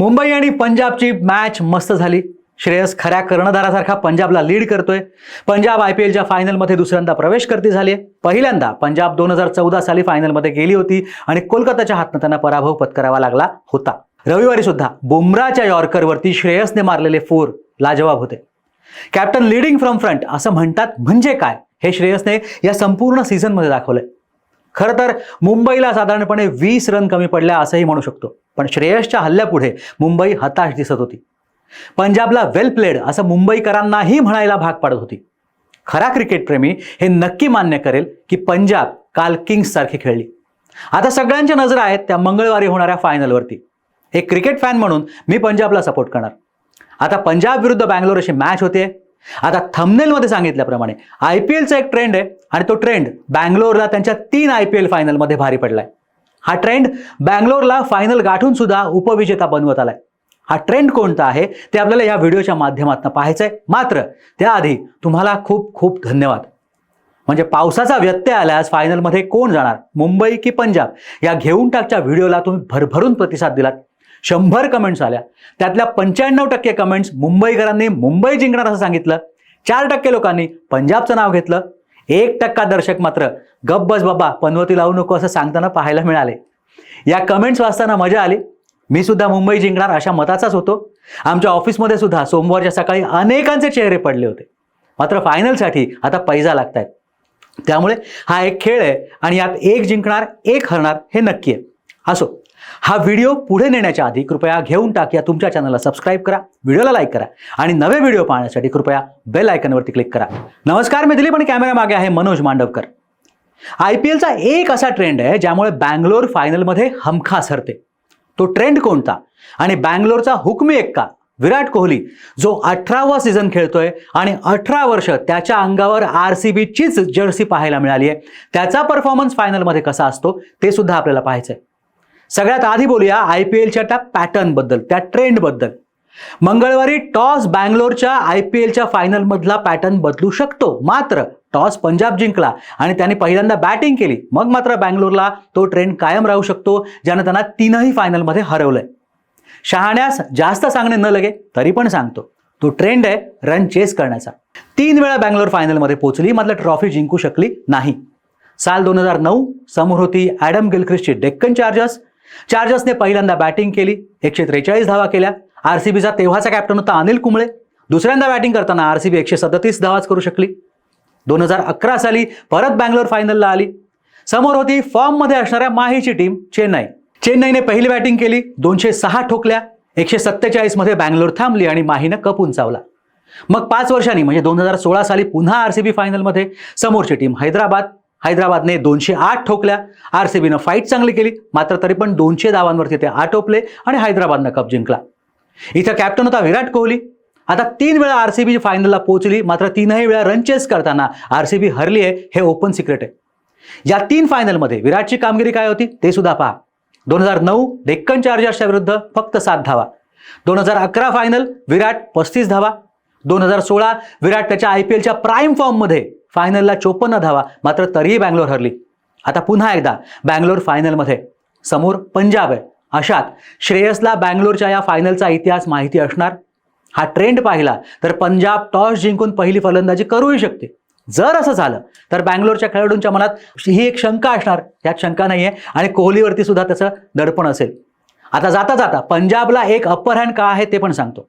मुंबई आणि पंजाबची मॅच मस्त झाली. श्रेयस खऱ्या कर्णधारासारखा पंजाबला लीड करतोय. पंजाब आय पी एलच्या फायनलमध्ये दुसऱ्यांदा प्रवेश करती झाली पहिल्यांदा पंजाब दोन हजार चौदा साली फायनलमध्ये गेली होती आणि कोलकाताच्या हातनं त्यांना पराभव पत्करावा लागला होता. रविवारी सुद्धा बुमराच्या यॉर्करवरती श्रेयसने मारलेले फोर लाजवाब होते. कॅप्टन लिडिंग फ्रॉम फ्रंट असं म्हणतात म्हणजे काय? हे श्रेयसने या संपूर्ण सीझनमध्ये दाखवलंय. खरं तर मुंबईला साधारणपणे वीस रन कमी पडल्या असंही म्हणू शकतो. पण श्रेयसच्या हल्ल्यापुढे मुंबई हताश दिसत होती. पंजाबला वेल प्लेड असं मुंबईकरांनाही म्हणायला भाग पाडत होती. खरा क्रिकेटप्रेमी हे नक्की मान्य करेल की पंजाब काल किंग्स सारखी खेळली. आता सगळ्यांच्या नजरा आहेत त्या मंगळवारी होणाऱ्या फायनलवरती एक क्रिकेट फॅन म्हणून मी पंजाबला सपोर्ट करणार. आता पंजाब विरुद्ध बँगलोर अशी मॅच होते आता थमनेलमध्ये सांगितल्याप्रमाणे आय पी एलचा एक ट्रेंड आहे आणि तो ट्रेंड बँगलोरला त्यांच्या तीन आय पी एल फायनलमध्ये भारी पडलाय. हा ट्रेंड बँगलोरला फायनल गाठून सुद्धा उपविजेता बनवत आलाय. हा ट्रेंड कोणता आहे ते आपल्याला या व्हिडिओच्या माध्यमातून पाहायचं आहे मात्र त्याआधी तुम्हाला खूप खूप धन्यवाद. म्हणजे पावसाचा व्यत्यय आल्यास फायनलमध्ये कोण जाणार? मुंबई की पंजाब? या घेऊन टाकच्या व्हिडिओला तुम्ही भरभरून प्रतिसाद दिलात. शंभर कमेंट्स आल्या. त्यातल्या पंच्याण्णव टक्के कमेंट्स मुंबईकरांनी मुंबई जिंकणार असं सांगितलं. चार टक्के लोकांनी पंजाबचं नाव घेतलं. एक टक्का दर्शक मात्र गप बस बाबा पनवती लावू नको असं सांगताना पाहायला मिळाले. या कमेंट्स वाचताना मजा आली. मी सुद्धा मुंबई जिंकणार अशा मताचाच होतो. आमच्या ऑफिसमध्ये सुद्धा सोमवारच्या सकाळी अनेकांचे चेहरे पडले होते. मात्र फायनलसाठी आता पैजा आहेत त्यामुळे हा एक खेळ आहे आणि यात एक जिंकणार एक हरणार हे नक्की आहे. असो. हा व्हिडिओ पुढे नेण्याच्या आधी कृपया घेऊन टाक या तुमच्या चॅनलला सबस्क्राईब करा व्हिडिओला लाईक करा आणि नवे व्हिडिओ पाहण्यासाठी कृपया बेल आयकनवरती क्लिक करा. नमस्कार मी दिलीप आणि कॅमेरा मागे आहे मनोज मांडवकर. आय पी एलचा एक असा ट्रेंड आहे ज्यामुळे बँगलोर फायनलमध्ये हमखास हरते. तो ट्रेंड कोणता? आणि बँगलोरचा हुकमी एक्का विराट कोहली जो अठरावा सीझन खेळतोय आणि अठरा वर्ष त्याच्या अंगावर आर सी बीचीच जर्सी पाहायला मिळाली आहे त्याचा परफॉर्मन्स फायनलमध्ये कसा असतो ते सुद्धा आपल्याला पाहायचं आहे सगळ्यात आधी बोलूया आय पी एलच्या त्या पॅटर्नबद्दल त्या ट्रेंडबद्दल मंगळवारी टॉस बँगलोरच्या आय पी एलच्या फायनलमधला पॅटर्न बदलू शकतो. मात्र टॉस पंजाब जिंकला आणि त्याने पहिल्यांदा बॅटिंग केली. मग मात्र बँगलोरला तो ट्रेंड कायम राहू शकतो ज्यानं त्यांना तीनही फायनलमध्ये हरवलंय. शहाण्यास जास्त सांगणे न लगे तरी पण सांगतो. तो ट्रेंड आहे रन चेस करण्याचा. तीन वेळा बँगलोर फायनलमध्ये पोहोचली मात्र ट्रॉफी जिंकू शकली नाही. साल दोन हजार नऊ समोर होती ॲडम गिलख्रिस्टची डेक्कन चार्जर्स चार्जर्सने पहिल्यांदा बॅटिंग केली. एकशे त्रेचाळीस धावा केल्या. आर सी बीचा तेव्हाचा कॅप्टन होता अनिल कुंबळे. दुसऱ्यांदा बॅटिंग करताना आर सी बी एकशे सदतीस धावाच करू शकली. दोन हजार अकरा साली परत बँगलोर फायनलला आली. समोर होती फॉर्ममध्ये असणाऱ्या माहीची टीम चेन्नई. चेन्नईने पहिली बॅटिंग केली. दोनशे सहा ठोकल्या. एकशे सत्तेचाळीसमध्ये बँगलोर थांबली आणि माहीनं कप उंचावला. मग पाच वर्षांनी म्हणजे दोन हजार सोळा साली पुन्हा आर सी बी फायनलमध्ये समोरची टीम हैदराबाद हैदराबादने दोनशे आठ ठोकल्या. आर सी बीनं फाईट चांगली केली. मात्र तरी पण दोनशे धावांवरती ते आटोपले आणि हैदराबादनं कप जिंकला. इथं कॅप्टन होता विराट कोहली. आता तीन वेळा आर सी बी फायनलला पोहोचली. मात्र तीनही वेळा रन चेस करताना आर सी बी हरली आहे. हे ओपन सिक्रेट आहे. या तीन फायनलमध्ये विराटची कामगिरी काय होती? ते सुद्धा पहा. दोन हजार नऊ डेक्कन चार्जर्सच्या विरुद्ध फक्त सात धावा. दोन हजार अकरा फायनल विराट पस्तीस धावा. दोन हजार सोळा विराट त्याच्या आय पी एलच्या प्राईम फॉर्ममध्ये फायनलला चोपन्न धावा मात्र तरीही बँगलोर हरली. आता पुन्हा एकदा बँगलोर फायनलमध्ये समोर पंजाब आहे. अशात श्रेयसला बँगलोरच्या या फायनलचा इतिहास माहिती असणार. हा ट्रेंड पाहिला तर पंजाब टॉस जिंकून पहिली फलंदाजी करूही शकते. जर असं झालं तर बँगलोरच्या खेळाडूंच्या मनात ही एक शंका असणार. यात शंका नाही आहे आणि कोहलीवरती सुद्धा त्याचं दडपण असेल. आता जाता जाता पंजाबला एक अप्पर हँड का आहे ते पण सांगतो.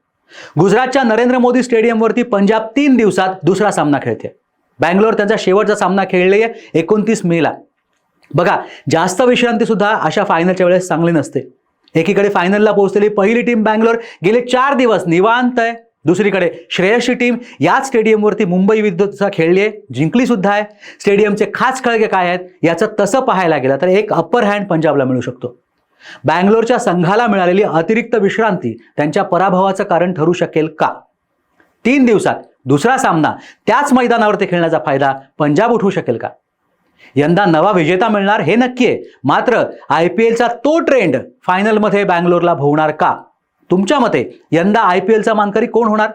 गुजरातच्या नरेंद्र मोदी स्टेडियमवरती पंजाब तीन दिवसात दुसरा सामना खेळते. बँगलोर त्यांचा शेवटचा सामना खेळले एकोणतीस मेला. बघा जास्त विश्रांती सुद्धा अशा फायनलच्या वेळेस चांगली नसते. एकीकडे फायनलला पोहोचलेली पहिली टीम बँगलोर गेले चार दिवस निवांत आहे. दुसरीकडे श्रेयसची टीम याच स्टेडियमवरती मुंबई विद्युतचा खेळली आहे जिंकली सुद्धा आहे. स्टेडियमचे खास खळगे काय आहेत याचं तसं पाहायला गेलं तर एक अप्पर हँड पंजाबला मिळू शकतो. बँगलोरच्या संघाला मिळालेली अतिरिक्त विश्रांती त्यांच्या पराभवाचं कारण ठरू शकेल का? तीन दिवसात दुसरा सामना त्याच मैदानावरती खेळण्याचा फायदा पंजाब उठवू शकेल का? यंदा नवा विजेता मिळणार हे नक्की आहे मात्र आय पी एलचा तो ट्रेंड फायनलमध्ये बँगलोरला भोवणार का? तुमच्या मते यंदा आय पी एलचा मानकरी कोण होणार?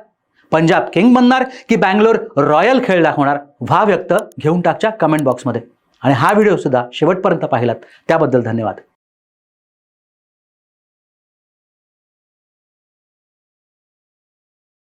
पंजाब किंग बनणार की बँगलोर रॉयल खेळ दाखवणार? व्हा व्यक्त घेऊन टाकच्या कमेंट बॉक्समध्ये आणि हा व्हिडिओ सुद्धा शेवटपर्यंत पाहिलात. त्याबद्दल धन्यवाद.